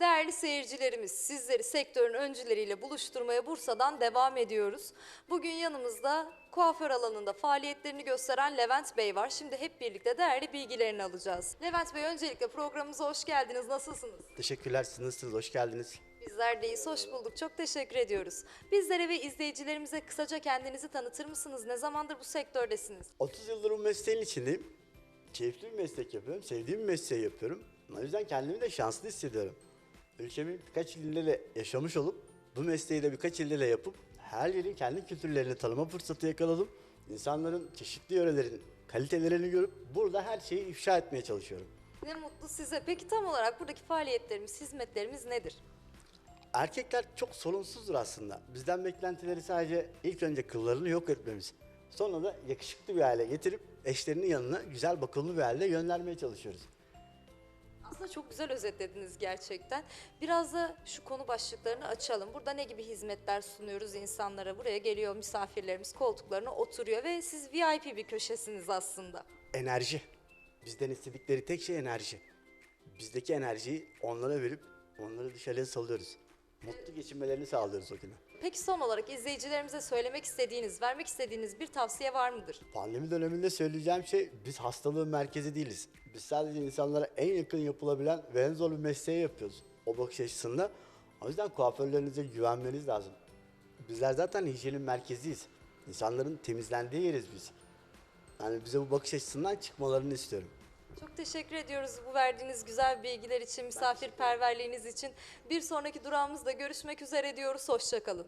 Değerli seyircilerimiz, sizleri sektörün öncüleriyle buluşturmaya Bursa'dan devam ediyoruz. Bugün yanımızda kuaför alanında faaliyetlerini gösteren Levent Bey var. Şimdi hep birlikte değerli bilgilerini alacağız. Levent Bey öncelikle programımıza hoş geldiniz. Nasılsınız? Teşekkürler, siz nasılsınız? Hoş geldiniz. Bizler deyiz, hoş bulduk. Çok teşekkür ediyoruz. Bizlere ve izleyicilerimize kısaca kendinizi tanıtır mısınız? Ne zamandır bu sektördesiniz? 30 yıldır bu mesleğin içindeyim. Keyifli bir meslek yapıyorum, sevdiğim bir mesleği yapıyorum. O yüzden kendimi de şanslı hissediyorum. Ülkemin birkaç ilinde de yaşamış olup, bu mesleği de birkaç ilde de yapıp, her yerin kendi kültürlerini tanıma fırsatı yakaladım. İnsanların çeşitli yörelerin kalitelerini görüp burada her şeyi ifşa etmeye çalışıyorum. Ne mutlu size. Peki tam olarak buradaki faaliyetlerimiz, hizmetlerimiz nedir? Erkekler çok sorunsuzdur aslında. Bizden beklentileri sadece ilk önce kıllarını yok etmemiz. Sonra da yakışıklı bir hale getirip eşlerinin yanına güzel bakımlı bir halde göndermeye çalışıyoruz. Çok güzel özetlediniz gerçekten. Biraz da şu konu başlıklarını açalım. Burada ne gibi hizmetler sunuyoruz insanlara? Buraya geliyor misafirlerimiz koltuklarına oturuyor ve siz VIP bir köşesiniz aslında. Enerji. Bizden istedikleri tek şey enerji. Bizdeki enerjiyi onlara verip onları dışarıya salıyoruz. Mutlu geçinmelerini sağlıyoruz o günü. Peki son olarak izleyicilerimize söylemek istediğiniz, vermek istediğiniz bir tavsiye var mıdır? Pandemi döneminde söyleyeceğim şey biz hastalığın merkezi değiliz. Biz sadece insanlara en yakın yapılabilen ve en zor bir mesleği yapıyoruz. O bakış açısında. O yüzden kuaförlerinize güvenmeniz lazım. Bizler zaten hijyenin merkeziyiz. İnsanların temizlendiği yeriz biz. Yani bize bu bakış açısından çıkmalarını istiyorum. Çok teşekkür ediyoruz bu verdiğiniz güzel bilgiler için, misafirperverliğiniz için. Bir sonraki durağımızda görüşmek üzere diyoruz. Hoşçakalın.